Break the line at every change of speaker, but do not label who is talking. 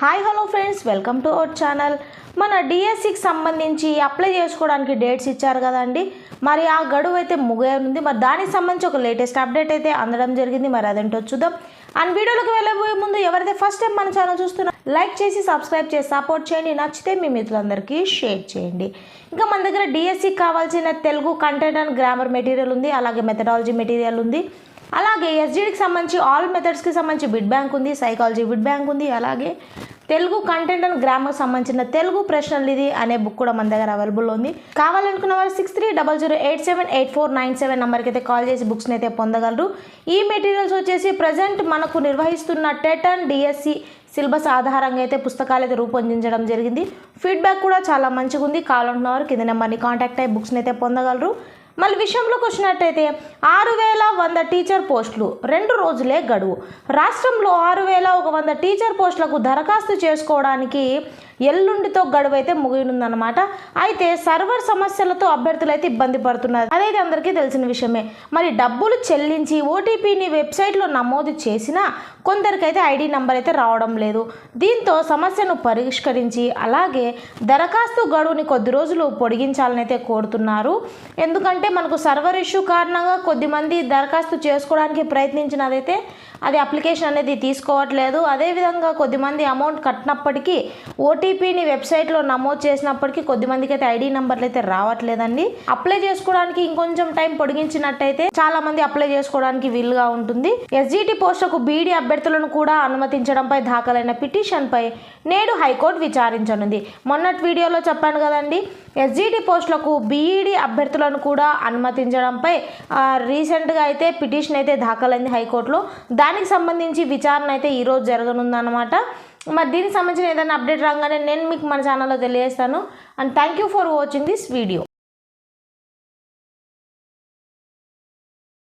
Hi hello friends welcome to our channel మన డిఎస్సికి సంబంధించి అప్లై చేసుకోవడానికి డేట్స్ ఇచ్చారు కదండి. మరి ఆ గడువు అయితే ఉంది మరి దానికి సంబంధించి ఒక లేటెస్ట్ అప్డేట్ అయితే అందడం జరిగింది. మరి అదేంటో చూద్దాం. అండ్ వీడియోలోకి వెళ్ళబోయే ముందు ఎవరైతే ఫస్ట్ టైం మన ఛానల్ చూస్తున్నా లైక్ చేసి సబ్స్క్రైబ్ చేసి సపోర్ట్ చేయండి. నచ్చితే మీ మిత్రులందరికీ షేర్ చేయండి. ఇంకా మన దగ్గర డిఎస్సికి కావాల్సిన Telugu content and grammar material ఉంది. అలాగే మెథడాలజీ మెటీరియల్ ఉంది. అలాగే ఎస్జీడికి సంబంధించి ఆల్ మెథడ్స్కి సంబంధించి బిడ్ బ్యాంక్ ఉంది సైకాలజీ బిడ్ బ్యాంక్ ఉంది అలాగే తెలుగు కంటెంట్ అండ్ గ్రామర్ సంబంధించిన తెలుగు ప్రశ్నలు ఇది అనే బుక్ కూడా మన దగ్గర అవైలబుల్ ఉంది. కావాలనుకున్న వారు six three double zero eight seven eight four nine seven నెంబర్కి అయితే కాల్ చేసి బుక్స్ని అయితే పొందగలరు. ఈ మెటీరియల్స్ వచ్చేసి ప్రజెంట్ మనకు నిర్వహిస్తున్న టెట్ అండ్ డిఎస్సి సిలబస్ ఆధారంగా అయితే పుస్తకాలు అయితే రూపొందించడం జరిగింది. ఫీడ్బ్యాక్ కూడా చాలా మంచిగా ఉంది కావాలనుకున్న వారు కింద నెంబర్ని కాంటాక్ట్ అయ్యి బుక్స్ని అయితే పొందగలరు. మళ్ళీ విషయంలోకి వచ్చినట్టయితే ఆరు వేల వంద టీచర్ పోస్టులు. రెండు రోజులే గడువు. రాష్ట్రంలో ఆరు వేల ఒక వంద టీచర్ పోస్టులకు దరఖాస్తు చేసుకోవడానికి ఎల్లుండితో గడువు అయితే ముగినుందనమాట అయితే సర్వర్ సమస్యలతో అభ్యర్థులు అయితే ఇబ్బంది పడుతున్నారు. అదైతే అందరికీ తెలిసిన విషయమే. మరి డబ్బులు చెల్లించి ఓటీపీని వెబ్సైట్లో నమోదు చేసినా కొందరికైతే ఐడి నంబర్ అయితే రావడం లేదు. దీంతో సమస్యను పరిష్కరించి అలాగే దరఖాస్తు గడువుని కొద్ది రోజులు పొడిగించాలని అయితే కోరుతున్నారు. ఎందుకంటే మనకు సర్వర్ ఇష్యూ కారణంగా కొద్దిమంది దరఖాస్తు చేసుకోవడానికి ప్రయత్నించినదైతే అది అప్లికేషన్ అనేది తీసుకోవట్లేదు. అదేవిధంగా కొద్దిమంది అమౌంట్ కట్టినప్పటికీ ఓటీపీని వెబ్సైట్లో నమోదు చేసినప్పటికీ కొద్దిమందికి అయితే ఐడి నెంబర్లు అయితే రావట్లేదండి. అప్లై చేసుకోవడానికి ఇంకొంచెం టైం పొడిగించినట్టయితే చాలా మంది అప్లై చేసుకోవడానికి వీలుగా ఉంటుంది. ఎస్జిటి పోస్టుకు బీడీ అభ్యర్థులను కూడా అనుమతించడంపై దాఖలైన పిటిషన్పై నేడు హైకోర్టు విచారించనుంది. మొన్నటి వీడియోలో చెప్పాను కదండి ఎస్జిటి పోస్టులకు బీఈడి అభ్యర్థులను కూడా అనుమతించడంపై రీసెంట్గా అయితే పిటిషన్ అయితే దాఖలైంది హైకోర్టులో. దానికి సంబంధించి విచారణ అయితే ఈరోజు జరగనుందన్నమాట. మరి దీనికి సంబంధించిన ఏదైనా అప్డేట్ రాగానే నేను మీకు మన ఛానల్లో తెలియజేస్తాను. And thank you for watching this video